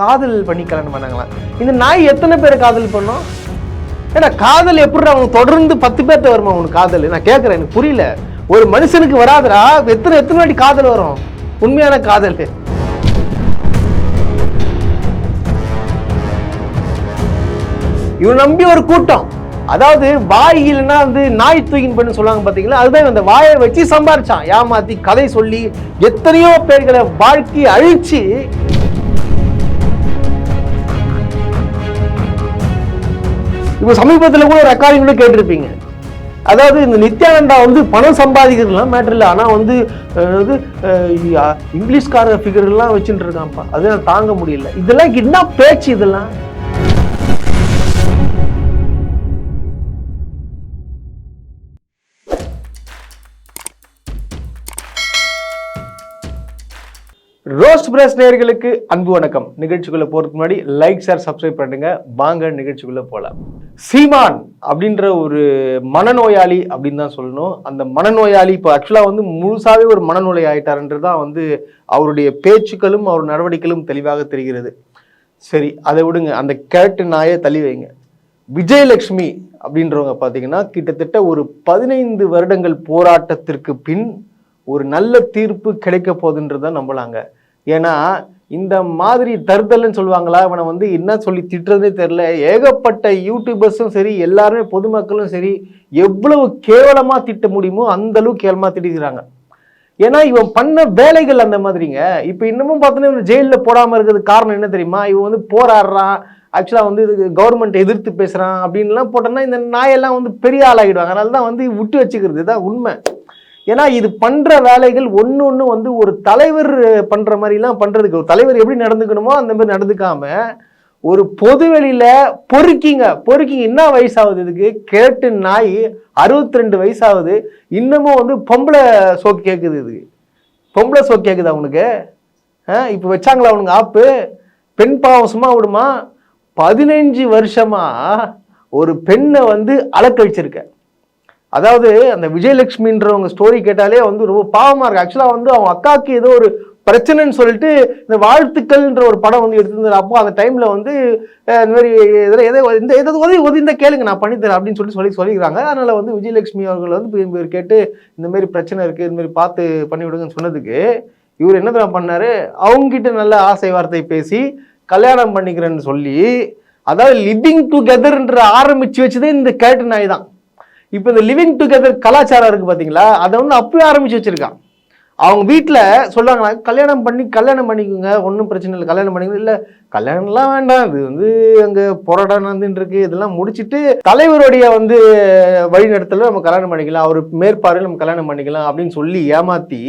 காதல் பண்ணி கல்யாணம் பண்ணாங்களாம் இந்த நாய் எத்தனை பேரை காதல் பண்ணோம் ஏன்னா காதல் எப்படி அவங்க தொடர்ந்து பத்து பேர்த்த வருமா அவனுக்கு காதல்? நான் கேட்குறேன் எனக்கு புரியல. ஒரு மனுஷனுக்கு வராதரா எத்தனை எத்தனை வாட்டி காதல் வரும்? உண்மையான காதல். இவன் நம்பி ஒரு கூட்டம். அதாவது வாய் இல்லைன்னா வந்து நாய் தூக்கின் பண்ணு சொல்லுவாங்க பார்த்தீங்களா அதுதான் இந்த வாயை வச்சு சம்பாரிச்சான். ஏமாத்தி கதை சொல்லி எத்தனையோ பேர்களை வாழ்க்கை அழிச்சு இப்போ சமீபத்தில் கூட ரெக்கார்டிங் கூட கேட்டிருப்பீங்க. அதாவது இந்த நித்யானந்தா வந்து பணம் சம்பாதிக்கிறதுலாம் மேட்டர் இல்லை. ஆனால் வந்து இது இங்கிலீஷ்கார ஃபிகர்லாம் வச்சுட்டு இருக்கான்ப்பா. அது தாங்க முடியல. இதெல்லாம் என்ன பேச்சு இதெல்லாம்? ரோஸ்ட் பிரஸ் நேயர்களுக்கு அன்பு வணக்கம். நிகழ்ச்சிக்குள்ள போறதுக்கு முன்னாடி லைக் ஷேர் சப்ஸ்கிரைப் பண்ணுங்க வாங்க நிகழ்ச்சிக்குள்ள போகலாம் சீமான் அப்படின்ற ஒரு மனநோயாளி அப்படின்னு தான் சொல்லணும். அந்த மனநோயாளி இப்போ ஆக்சுவலாக வந்து முழுசாவே ஒரு மனநோயை ஆயிட்டாருன்றது தான் வந்து அவருடைய பேச்சுக்களும் அவர் நடவடிக்கைகளும் தெளிவாக தெரிகிறது. சரி அதை விடுங்க. அந்த கேட்டு நாயை தள்ளி வைங்க. விஜயலட்சுமி அப்படின்றவங்க பார்த்தீங்கன்னா கிட்டத்தட்ட ஒரு பதினைந்து வருடங்கள் போராட்டத்திற்கு பின் ஒரு நல்ல தீர்ப்பு கிடைக்க போகுதுன்றதை நம்பலாங்க. ஏன்னா இந்த மாதிரி தருதல்னு சொல்லுவாங்களா இவனை வந்து என்ன சொல்லி திட்டுறதே தெரில ஏகப்பட்ட யூடியூபர்ஸும் சரி எல்லாருமே பொதுமக்களும் சரி எவ்வளவு கேவலமாக திட்ட முடியுமோ அந்த அளவுக்கு கேவலமாக திட்டிக்கிறாங்க. ஏன்னா இவன் பண்ண வேலைகள் அந்த மாதிரிங்க. இப்போ இன்னமும் பார்த்தோன்னா இவன் ஜெயிலில் போடாமல் இருக்கிறதுக்கு காரணம் என்ன தெரியுமா? இவன் வந்து போராடுறான். ஆக்சுவலாக வந்து இதுக்கு கவர்மெண்ட் எதிர்த்து பேசுகிறான் அப்படின்லாம் போட்டோன்னா இந்த நாயெல்லாம் வந்து பெரிய ஆளாகிடுவாங்க அதனால தான் வந்து விட்டு வச்சுக்கிறது தான் உண்மை. ஏன்னா இது பண்ற வேலைகள் ஒன்று ஒன்று வந்து ஒரு தலைவர் பண்ற மாதிரிலாம் பண்றதுக்கு ஒரு தலைவர் எப்படி நடந்துக்கணுமோ அந்த மாதிரி நடந்துக்காம ஒரு பொதுவெளியில பொறுக்கிங்க. பொறுக்கிங்க. என்ன வயசாகுது இதுக்கு? கேட்டு நாய் அறுபத்தி ரெண்டு வயசாகுது. இன்னமும் வந்து பொம்பளை சோக்கு கேட்குது இதுக்கு. பொம்பளை சோக்கு கேட்குது அவனுக்கு இப்போ வச்சாங்களா அவனுங்க ஆப்பு? பெண் பாவம் சும்மா விடுமா? பதினஞ்சு வருஷமா ஒரு பெண்ணை வந்து அலக்கழிச்சிருக்க. அதாவது அந்த விஜயலட்சுமின்றவங்க ஸ்டோரி கேட்டாலே வந்து ரொம்ப பாவமாக இருக்கு. ஆக்சுவலாக வந்து அவங்க அக்காவுக்கு ஏதோ ஒரு பிரச்சனைன்னு சொல்லிட்டு இந்த வாழ்த்துக்கள்ன்ற ஒரு படம் வந்து எடுத்திருந்தாரு அப்போ அந்த டைமில் வந்து இந்த மாதிரி எதில் இந்த எதாவது உதவி உதவி இந்த கேளுங்க நான் பண்ணித்தரேன் அப்படின்னு சொல்லி சொல்லி சொல்லிக்கிறாங்க. அதனால் வந்து விஜயலட்சுமி அவர்கள் வந்து போய் கேட்டு இந்த மாதிரி பிரச்சனை இருக்குது இந்த மாதிரி பார்த்து பண்ணிவிடுங்கன்னு சொன்னதுக்கு இவர் என்ன தான் பண்ணார்? அவங்ககிட்ட நல்ல ஆசை வார்த்தை பேசி கல்யாணம் பண்ணிக்கிறேன்னு சொல்லி அதாவது லிவிங் டுகெதர்ன்ற ஆரம்பிச்சு வச்சதே இந்த கேட்டு நாய் தான். இப்போ இந்த லிவிங் டுகெதர் கலாச்சாரம் இருக்குது பார்த்தீங்களா அதை வந்து அப்பவே ஆரம்பித்து வச்சிருக்கான். அவங்க வீட்டில் சொல்லுவாங்களா கல்யாணம் பண்ணி கல்யாணம் பண்ணிக்கோங்க ஒன்றும் பிரச்சனை இல்லை கல்யாணம் பண்ணிக்கோங்க. இல்லை கல்யாணம்லாம் வேண்டாம் இது வந்து அங்கே போராட்டம் நடந்துட்டு இருக்கு இதெல்லாம் முடிச்சிட்டு தலைவருடைய வந்து வழிநடத்தல நம்ம கல்யாணம் பண்ணிக்கலாம் அவர் மேற்பார்வையில் நம்ம கல்யாணம் பண்ணிக்கலாம் அப்படின்னு சொல்லி ஏமாற்றி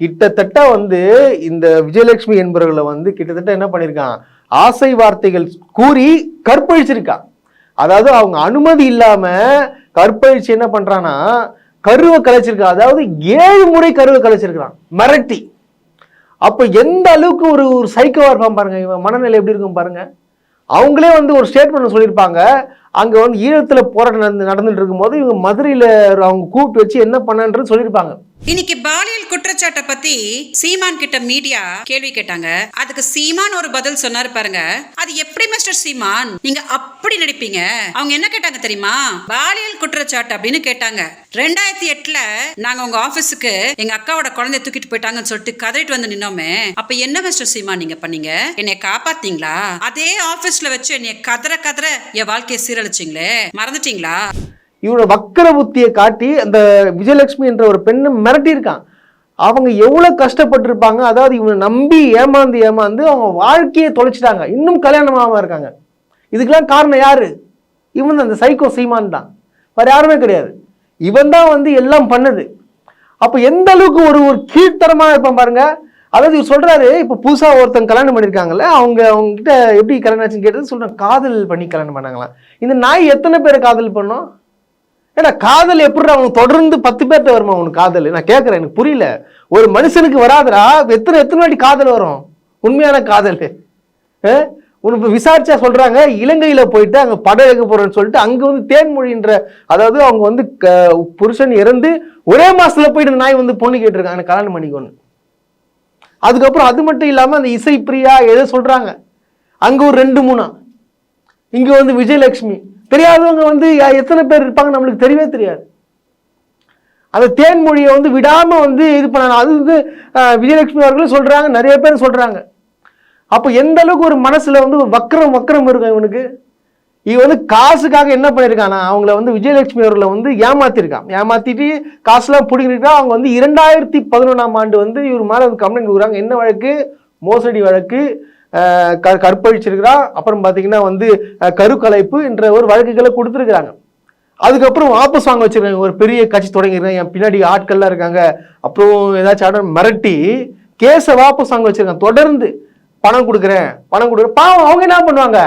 கிட்டத்தட்ட வந்து இந்த விஜயலட்சுமி என்பவர்களை வந்து கிட்டத்தட்ட என்ன பண்ணியிருக்கான் ஆசை வார்த்தைகள் கூறி கற்பழிச்சிருக்கான். அதாவது அவங்க அனுமதி இல்லாமல் கற்பழிச்சு என்ன பண்றான்னா கருவை கலைச்சிருக்கான் அதாவது ஏழு முறை கருவை கலைச்சிருக்கிறான் மிரட்டி. அப்ப எந்த அளவுக்கு ஒரு ஒரு சைக்கோவா இருப்பான் பாருங்க இவன் மனநிலை எப்படி இருக்கும் பாருங்க. அவங்களே வந்து ஒரு ஸ்டேட்மெண்ட் சொல்லியிருப்பாங்க. அங்க வந்து ஈழத்துல போராட்டம் நடந்து நடந்துட்டு இருக்கும்போது இவங்க மதுரையில அவங்க கூப்பிட்டு வச்சு என்ன பண்ணன்றது சொல்லியிருப்பாங்க. இன்னைக்கு பாலியல் குற்றச்சாட்டை பத்தி சீமான் கிட்ட மீடியா கேள்வி கேட்டாங்க. அதுக்கு சீமான் ஒரு பதில் சொன்னாரு பாருங்க. அது எப்படி மிஸ்டர் சீமான்? நீங்க அப்படி நடிப்பீங்க. அவங்க என்ன கேட்டாங்க தெரியுமா? பாலியல் குற்றச்சாட்டு அப்படின்னு கேட்டாங்க. ரெண்டாயிரத்தி எட்டுல நாங்க உங்க ஆபீஸுக்கு எங்க அக்காவோட குழந்தைய தூக்கிட்டு போயிட்டாங்கன்னு சொல்லிட்டு கதறிட்டு வந்து நின்னோமே. அப்ப என்ன மிஸ்டர் சீமான் நீங்க பண்ணீங்க? என்னை காப்பாத்தீங்களா? அதே ஆபீஸ்ல வச்சு என்னைய கதற கதற என் வாழ்க்கையை சீரழிச்சிங்களே. மறந்துட்டீங்களா? இவனோட வக்கர புத்தியை காட்டி அந்த விஜயலட்சுமி என்ற ஒரு பெண்ணை மிரட்டியிருக்கான். அவங்க எவ்வளோ கஷ்டப்பட்டிருப்பாங்க அதாவது இவனை நம்பி ஏமாந்து ஏமாந்து அவங்க வாழ்க்கையை தொலைச்சிட்டாங்க. இன்னும் கல்யாணமாகாம இருக்காங்க. இதுக்கெல்லாம் காரணம் யார்? இவன் அந்த சைக்கோ சீமான் தான். வேறு யாருமே கிடையாது. இவன் தான் வந்து எல்லாம் பண்ணது. அப்போ எந்த அளவுக்கு ஒரு ஒரு கீழ்த்தரமாக இருப்பான் பாருங்க. அதாவது இவர் சொல்கிறாரு இப்போ புதுசாக ஒருத்தங்க கல்யாணம் பண்ணியிருக்காங்கல்ல அவங்க அவங்ககிட்ட எப்படி கல்யாணம் ஆச்சுன்னு கேட்டது சொல்கிறேன் காதல் பண்ணி கல்யாணம் பண்ணாங்களாம். இந்த நாய் எத்தனை பேரை காதல் பண்ணோம்? ஏன்னா காதல் எப்படி அவனுக்கு தொடர்ந்து பத்து பேர்த்த வருமா அவனுக்கு காதல்? நான் கேட்குறேன் எனக்கு புரியல. ஒரு மனுஷனுக்கு வராதரா எத்தனை எத்தனை வாட்டி காதல் வரும்? உண்மையான காதல். உனக்கு விசாரிச்சா சொல்றாங்க இலங்கையில போயிட்டு அங்க படம் எடுக்க போறேன்னு சொல்லிட்டு அங்க வந்து தேன்மொழின்ற அதாவது அவங்க வந்து க- புருஷன் இறந்து ஒரே மாசத்துல போயிட்டு நாய் வந்து பொண்ணு கேட்டிருக்காங்க கல்யாணம் பண்ணிக்கொன்னு. அதுக்கப்புறம் அது மட்டும் இல்லாம அந்த இசை பிரியா ஏதோ சொல்றாங்க. அங்க ஒரு ரெண்டு மூணா இங்க வந்து விஜயலட்சுமி. தெரியாதவங்க வந்து யா- எத்தனை பேர் இருப்பாங்க நம்மளுக்கு தெரியவே தெரியாது. அந்த தேன்மொழியை வந்து விடாமல் வந்து இது பண்ண அது வந்து விஜயலட்சுமி அவர்களும் சொல்கிறாங்க நிறைய பேர் சொல்கிறாங்க அப்போ எந்த அளவுக்கு ஒரு மனசில் வந்து ஒரு வக்கரம் வக்கரம் இருக்கும் இவனுக்கு? இவன் வந்து காசுக்காக என்ன பண்ணியிருக்கானா? அவங்கள வந்து விஜயலட்சுமி அவர்களை வந்து ஏமாத்திருக்கான் ஏமாத்திட்டு காசுலாம் பிடிங்கிருக்கா அவங்க வந்து இரண்டாயிரத்தி பதினொன்றாம் ஆண்டு வந்து இவர் மேலே வந்து கம்ப்ளைண்ட் கொடுக்குறாங்க. என்ன வழக்கு? மோசடி வழக்கு. க கற்பழிச்சிருக்கிறான் அப்புறம் பார்த்தீங்கன்னா வந்து கருக்கலைப்பு என்ற ஒரு வழக்குகளை கொடுத்துருக்குறாங்க. அதுக்கப்புறம் வாபஸ் வாங்க வச்சுருக்காங்க. ஒரு பெரிய கட்சி தொடங்கியிருக்காங்க. என் பின்னாடி ஆட்கள்லாம் இருக்காங்க. அப்புறம் ஏதாச்சும் ஆடம் மிரட்டி கேஸை வாபஸ் வாங்க வச்சுருக்காங்க. தொடர்ந்து பணம் கொடுக்குறேன் பணம் கொடுக்குறேன். பாவம் அவங்க என்ன பண்ணுவாங்க?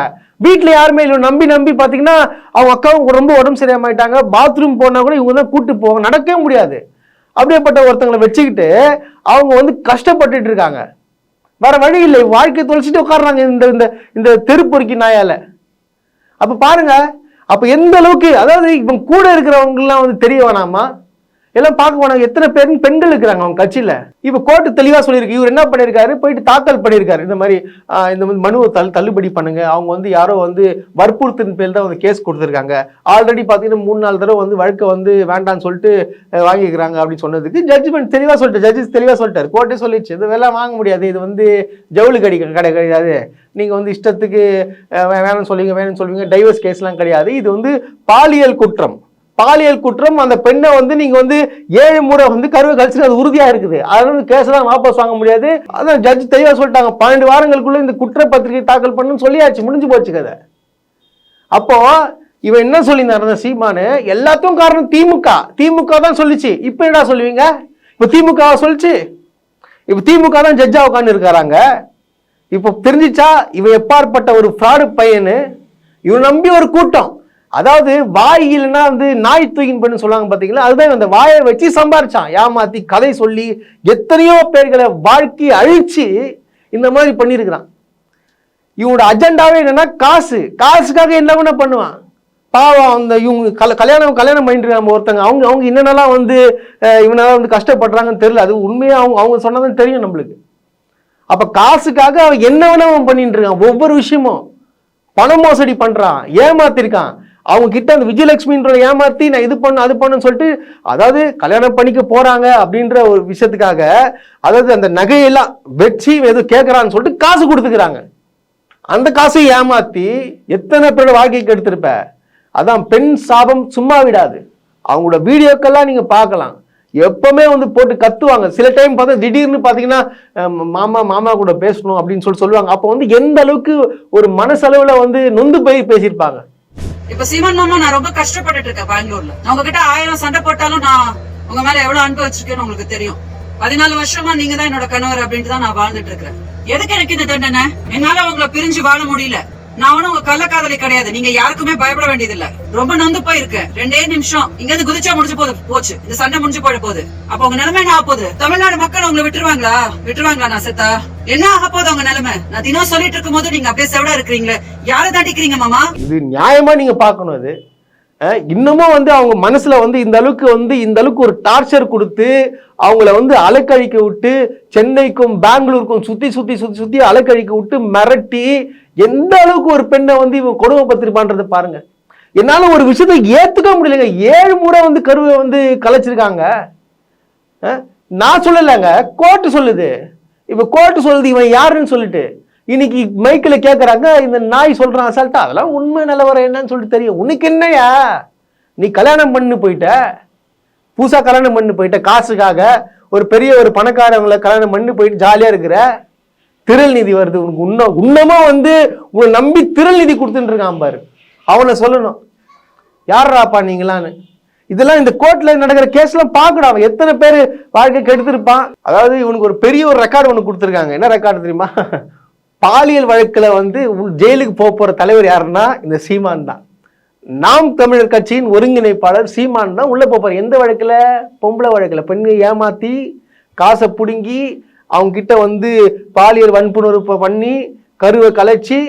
வீட்டில் யாருமே இல்லை நம்பி நம்பி பார்த்தீங்கன்னா அவங்க அக்காவும் ரொம்ப உடம்பு சரியாம ஆயிட்டாங்க. பாத்ரூம் போனால் கூட இவங்க தான் கூட்டு போவாங்க. நடக்கவே முடியாது. அப்படியேப்பட்ட ஒருத்தங்களை வச்சுக்கிட்டு அவங்க வந்து கஷ்டப்பட்டுட்டு இருக்காங்க. வேற வழி இல்லை. வாழ்க்கை தொலைச்சிட்டு உட்காடுறாங்க இந்த இந்த இந்த தெருப்பொறுக்கி நாயால. அப்ப பாருங்க அப்ப எந்த அளவுக்கு அதாவது இவன் கூட இருக்கிறவங்க எல்லாம் வந்து தெரிய வேணாமா? எல்லாம் பார்க்க போனாங்க. எத்தனை பேர்? பெண்கள் இருக்கிறாங்க அவங்க கட்சியில். இப்போ கோர்ட்டு தெளிவாக சொல்லியிருக்கு. இவர் என்ன பண்ணியிருக்காரு? போயிட்டு தாக்கல் பண்ணியிருக்காரு. இந்த மாதிரி இந்த மனுவை தள் தள்ளுபடி பண்ணுங்க. அவங்க வந்து யாரோ வந்து வற்புறுத்தின் பேர் தான் வந்து கேஸ் கொடுத்துருக்காங்க. ஆல்ரெடி பார்த்தீங்கன்னா மூணு நாலு தடவை வந்து வழக்கை வந்து வேண்டாம்னு சொல்லிட்டு வாங்கிக்கிறாங்க அப்படின்னு சொன்னதுக்கு ஜட்ஜ்மெண்ட் தெளிவாக சொல்லிட்டு ஜட்ஜஸ் தெளிவாக சொல்லிட்டார். கோர்ட்டே சொல்லிடுச்சு. இது வெள்ளம் வாங்க முடியாது. இது வந்து ஜவுளி கடி கடை கிடையாது. நீங்கள் வந்து இஷ்டத்துக்கு வேணும்னு சொல்லுவீங்க வேணும்னு சொல்லுவீங்க. டைவர்ஸ் கேஸ்லாம் கிடையாது. இது வந்து பாலியல் குற்றம். பாலியல் குற்றம் அந்த பெண்ணை வந்து நீங்க வந்து ஏழு முறை வந்து கருவை கழிச்சு அது உறுதியா இருக்குது. அதனால கேஸ் எல்லாம் வாபஸ் வாங்க முடியாது. அதான் ஜட்ஜ் தெளிவா சொல்லிட்டாங்க. பன்னெண்டு வாரங்களுக்குள்ள இந்த குற்றப்பத்திரிகை தாக்கல் பண்ணுன்னு சொல்லியாச்சு. முடிஞ்சு போச்சு கதை. அப்போ இவன் என்ன சொல்லியிருந்தாரு சீமானு எல்லாத்துக்கும் காரணம் திமுக. திமுக தான் சொல்லிச்சு. இப்போ என்ன சொல்லுவீங்க? இப்போ திமுக சொல்லிச்சு? இப்போ திமுக தான் ஜட்ஜா உட்காந்து இருக்காராங்க. இப்போ தெரிஞ்சிச்சா இவன் எப்பாற்பட்ட ஒரு ஃப்ராடு பையனு? இவன் நம்பி ஒரு கூட்டம். அதாவது வாய் இல்லைன்னா வந்து நாய் தூக்கின் பண்ணு சொல்லுவாங்க பார்த்தீங்களா அதுதான் அந்த வாயை வச்சு சம்பாரிச்சான். ஏமாத்தி கதை சொல்லி எத்தனையோ பேர்களை வாழ்க்கை அழிச்சு இந்த மாதிரி பண்ணியிருக்கிறான். இவனோட அஜெண்டாவே என்னன்னா காசு. காசுக்காக என்ன வேணா பண்ணுவான். பாவம் அந்த இவங்க கல கல்யாணம் கல்யாணம் பண்ணிட்டு இருக்காங்க ஒருத்தங்க அவங்க அவங்க என்னென்னலாம் வந்து இவனெல்லாம் இவனால வந்து கஷ்டப்படுறாங்கன்னு தெரியல. அது உண்மையாக அவங்க அவங்க சொன்னதுன்னு தெரியும் நம்மளுக்கு. அப்போ காசுக்காக அவன் என்ன வேணா அவன் பண்ணிட்டு இருக்கான். ஒவ்வொரு விஷயமும். பண மோசடி பண்ணுறான் ஏமாத்திருக்கான். அவங்க கிட்ட அந்த விஜயலட்சுமின்ற ஏமாத்தி நான் இது பண்ண அது பண்ணுன்னு சொல்லிட்டு அதாவது கல்யாணம் பண்ணிக்க போறாங்க அப்படின்ற ஒரு விஷயத்துக்காக அதாவது அந்த நகையெல்லாம் வச்சு எதுவும் கேட்குறான்னு சொல்லிட்டு காசு கொடுத்துக்கிறாங்க. அந்த காசை ஏமாத்தி எத்தனை பேரோட வாழ்க்கைக்கு எடுத்திருப்ப? அதான் பெண் சாபம் சும்மா விடாது. அவங்களோட வீடியோக்கெல்லாம் நீங்க பார்க்கலாம். எப்பவுமே வந்து போட்டு கத்துவாங்க. சில டைம் பார்த்தா திடீர்னு பார்த்தீங்கன்னா மாமா மாமா கூட பேசணும் அப்படின்னு சொல்லி சொல்லுவாங்க. அப்போ வந்து எந்த அளவுக்கு ஒரு மனசளவில் வந்து நொந்து போய் பேசியிருப்பாங்க. இப்ப சீமான் மாமா நான் ரொம்ப கஷ்டப்பட்டுட்டு இருக்கேன் பெங்களூர்ல. நான் உங்ககிட்ட ஆயிரம் சண்டை போட்டாலும் நான் உங்க மேல எவ்வளவு அன்பு வச்சிருக்கேன்னு உங்களுக்கு தெரியும். பதினாலு வருஷமா நீங்க தான் என்னோட கணவர் அப்படின்ட்டு தான் நான் வாழ்ந்துட்டு இருக்கிறேன். எதுக்கு எனக்கு இந்த தண்டனை? என்னால உங்களை பிரிஞ்சு வாழ முடியல. நான் ஒண்ணும் உங்க கள்ளக்காதலி கிடையாது. நீங்க யாருக்குமே பயப்பட வேண்டியது இல்ல ரொம்ப நொந்து போயிருக்கேன் ரெண்டே நிமிஷம். இங்க இருந்து குதிச்சா முடிஞ்சு போது போச்சு. இந்த சண்டை முடிஞ்சு போயிட போகுது அப்ப உங்க நிலைமை என்ன ஆக போகுது? தமிழ்நாடு மக்கள் உங்களை விட்டுருவாங்களா? விட்டுருவாங்களா நான் செத்தா என்ன ஆக போகுது உங்க நிலைமை? நான் தினம் சொல்லிட்டு இருக்கும் போது நீங்க அப்படியே செவடா இருக்கிறீங்களே. யாரை தாண்டிக்கிறீங்க மாமா? இது நியாயமா நீங்க பார்க்கணும் அது இன்னமும் வந்து அவங்க மனசுல வந்து இந்த அளவுக்கு வந்து இந்த அளவுக்கு ஒரு டார்ச்சர் கொடுத்து அவங்கள வந்து அலக்கழிக்க விட்டு சென்னைக்கும் பெங்களூருக்கும் சுத்தி சுத்தி சுத்தி சுத்தி அலக்கழிக்க விட்டு மிரட்டி எந்த அளவுக்கு ஒரு பெண்ணை வந்து இவன் கொடுமைப்படுத்திருப்பான்றதை பாருங்க. என்னால் ஒரு விஷயத்தை ஏற்றுக்க முடியலங்க. ஏழு முறை வந்து கருவை வந்து கலைச்சிருக்காங்க. நான் சொல்லலைங்க. கோர்ட்டு சொல்லுது. இப்போ கோர்ட்டு சொல்லுது இவன் யாருன்னு சொல்லிட்டு. இன்னைக்கு மைக்கில் கேட்குறாங்க இந்த நாய் சொல்கிறான் அசால்ட்டா. அதெல்லாம் உண்மை நிலவரம் என்னன்னு சொல்லிட்டு தெரியும். உனக்கு என்னையா நீ கல்யாணம் பண்ணு போயிட்ட. புதுசாக கல்யாணம் பண்ணு போயிட்ட. காசுக்காக ஒரு பெரிய ஒரு பணக்காரவங்களை கல்யாணம் பண்ணி போயிட்டு ஜாலியாக இருக்கிற. திரள் நிதி வருது. உனக்கு உன்ன உன்னமா வந்து உன்னை நம்பி திரள் நிதி கொடுத்துட்டு இருக்கான் பாரு. அவனை சொல்லணும். யாராப்பா நீங்களான்னு? இதெல்லாம் இந்த கோர்ட்ல நடக்கிற கேஸ்லாம் பார்க்கணும். அவன் எத்தனை பேர் வாழ்க்கை கெடுத்திருப்பான். அதாவது இவனுக்கு ஒரு பெரிய ஒரு ரெக்கார்டு ஒன்று கொடுத்துருக்காங்க. என்ன ரெக்கார்டு தெரியுமா? பாலியல் வழக்கில் வந்து ஜெயிலுக்கு போக போகிற தலைவர் யாருன்னா இந்த சீமான் தான். நாம் தமிழர் கட்சியின் ஒருங்கிணைப்பாளர் சீமான் தான் உள்ளே போப்பார் எந்த வழக்கில்? பொம்பளை வழக்கில். பெண்கள் ஏமாற்றி காசை பிடுங்கி அவங்க கிட்ட வந்து பாலியல் வன்புணர்வு பண்ணி கருவை கலைச்சி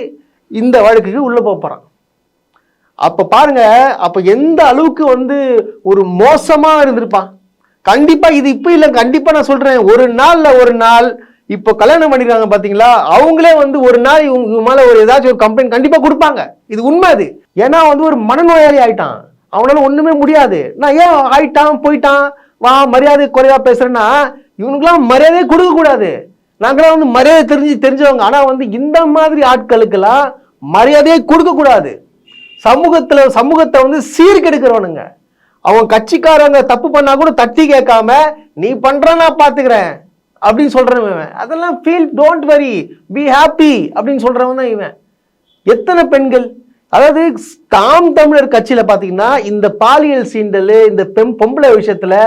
இந்த வழக்குக்கு உள்ளே போகிறான் அப்போ பாருங்க அப்போ எந்த அளவுக்கு வந்து ஒரு மோசமாக இருந்திருப்பான். கண்டிப்பாக இது இப்போ இல்லை கண்டிப்பாக நான் சொல்கிறேன் ஒரு நாளில் ஒரு நாள் இப்போ கல்யாணம் பண்ணியிருக்காங்க பார்த்தீங்களா அவங்களே வந்து ஒரு நாள் இவங்க இவங்க மேலே ஒரு ஏதாச்சும் ஒரு கம்ப்ளைண்ட் கண்டிப்பாக கொடுப்பாங்க. இது உண்மை அது. ஏன்னா வந்து ஒரு மனநோயாளி ஆயிட்டான். அவனால ஒன்றுமே முடியாது. நான் ஏன் ஆயிட்டான் போயிட்டான்? வா மரியாதை குறைவா பேசுறேன்னா இவனுக்கெல்லாம் மரியாதையே கொடுக்கக்கூடாது. நாங்களாம் வந்து மரியாதை தெரிஞ்சு தெரிஞ்சவங்க. ஆனால் வந்து இந்த மாதிரி ஆட்களுக்கெல்லாம் மரியாதையே கொடுக்கக்கூடாது. சமூகத்தில் சமூகத்தை வந்து சீர்கெடுக்கிறவனுங்க. அவன் கட்சிக்காரங்க தப்பு பண்ணால் கூட தட்டி கேட்காம நீ பண்ற நான் பார்த்துக்கிறேன் அப்படின்னு சொல்றவன் இவன். அதெல்லாம் feel don't worry be happy அப்படின்னு சொல்றவன் தான் இவன். எத்தனை பெண்கள் அதாவது தாம் தமிழர் கட்சியில் பார்த்தீங்கன்னா இந்த பாலியல் சீண்டல் இந்த பெண் பொம்பளை விஷயத்தில்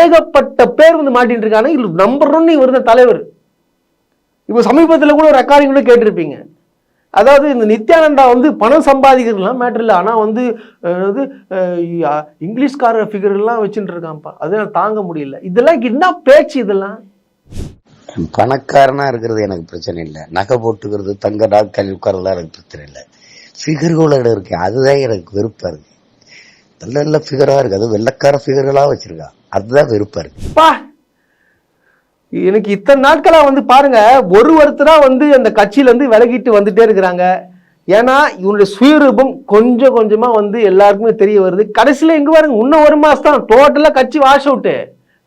ஏகப்பட்ட பேர் வந்து மாட்டின்னு இருக்காங்க. நம்பர் ஒன்று இவர் தான் தலைவர். இப்போ சமீபத்தில் கூட ஒரு ரெக்கார்டிங் கூட கேட்டிருப்பீங்க. அதாவது இந்த நித்யானந்தா வந்து பணம் சம்பாதிக்கிறதுலாம் மேட்டர் இல்லை. ஆனால் வந்து அதாவது இங்கிலீஷ்கார ஃபிகர்லாம் வச்சுட்டு இருக்கான்ப்பா. அதெல்லாம் தாங்க முடியல. இதெல்லாம் என்ன பேச்சு இதெல்லாம்? பணக்காரனாக இருக்கிறது எனக்கு பிரச்சனை இல்லை. நகை போட்டுக்கிறது தங்க டாக்டர் உட்கார்றதுலாம் எனக்கு பிரச்சனை இல்லை. ஃபிகர்களோட இருக்கு. அதுதான் எனக்கு வெறுப்பா இருக்கு. நல்ல நல்ல ஃபிகரா இருக்கு. அது வெள்ளக்கார ஃபிகர்களா வச்சிருக்கா. அதுதான் வெறுப்பா இருக்கு. பா! எனக்கு இத்தனை நாட்களா வந்து பாருங்க ஒரு ஒருத்தரா வந்து அந்த கட்சியில இருந்து விலகிட்டு வந்துட்டே இருக்கிறாங்க. ஏன்னா இவனுடைய சுயரூபம் கொஞ்சம் கொஞ்சமா வந்து எல்லாருக்குமே தெரிய வருது. கடைசியில எங்க பாருங்க இன்னும் ஒரு மாசம் தான் டோட்டலா கட்சி வாஷ் அவுட்டு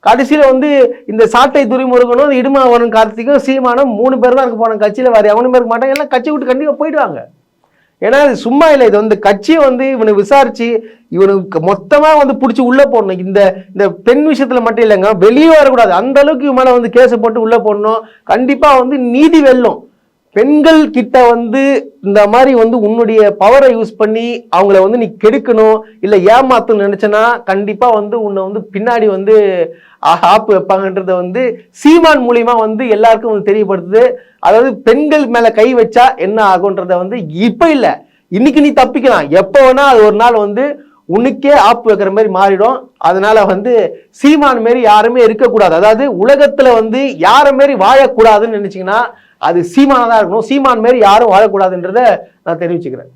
கடைசியில வந்து இந்த சாட்டை துரிமுருகனும் இடுமாவனும் கார்த்திக்கும் சீமானும் மூணு பேர் தான் இருக்க போன கட்சியில வேற எவனும் இருக்க மாட்டாங்க. எல்லாம் கட்சி விட்டு கண்டிப்பா போயிடுவாங்க. ஏன்னா இது சும்மா இல்லை இது வந்து கட்சியை வந்து இவனை விசாரிச்சு இவனுக்கு மொத்தமாக வந்து பிடிச்சி உள்ளே போடணும். இந்த இந்த பெண் விஷயத்தில் மட்டும் இல்லைங்க வெளியே வரக்கூடாது. அந்த அளவுக்கு இவன் மேலே வந்து கேஸை போட்டு உள்ளே போடணும். கண்டிப்பாக வந்து நீதி வெல்லும். பெண்கள் கிட்ட வந்து இந்த மாதிரி வந்து உன்னுடைய பவரை யூஸ் பண்ணி அவங்கள வந்து நீ கெடுக்கணும் இல்லை ஏமாத்தணும் நினைச்சனா கண்டிப்பாக வந்து உன்னை வந்து பின்னாடி வந்து ஆப்பு வைப்பாங்கன்றத வந்து சீமான் மூலியமா வந்து எல்லாருக்கும் வந்து தெரியப்படுத்துது. அதாவது பெண்கள் மேலே கை வச்சா என்ன ஆகுன்றத வந்து இப்போ இல்லை. இன்னைக்கு நீ தப்பிக்கலாம். எப்போ வேணா அது ஒரு நாள் வந்து உனக்கே ஆப்பு வைக்கிற மாதிரி மாறிடும். அதனால வந்து சீமான் மாரி யாருமே இருக்கக்கூடாது. அதாவது உலகத்துல வந்து யாரை மாரி வாழக்கூடாதுன்னு நினச்சிங்கன்னா அது சீமானதாக தான் இருக்கணும். சீமான் மாரி யாரும் வாழக்கூடாதுன்றத நான் தெரிவிச்சுக்கிறேன்.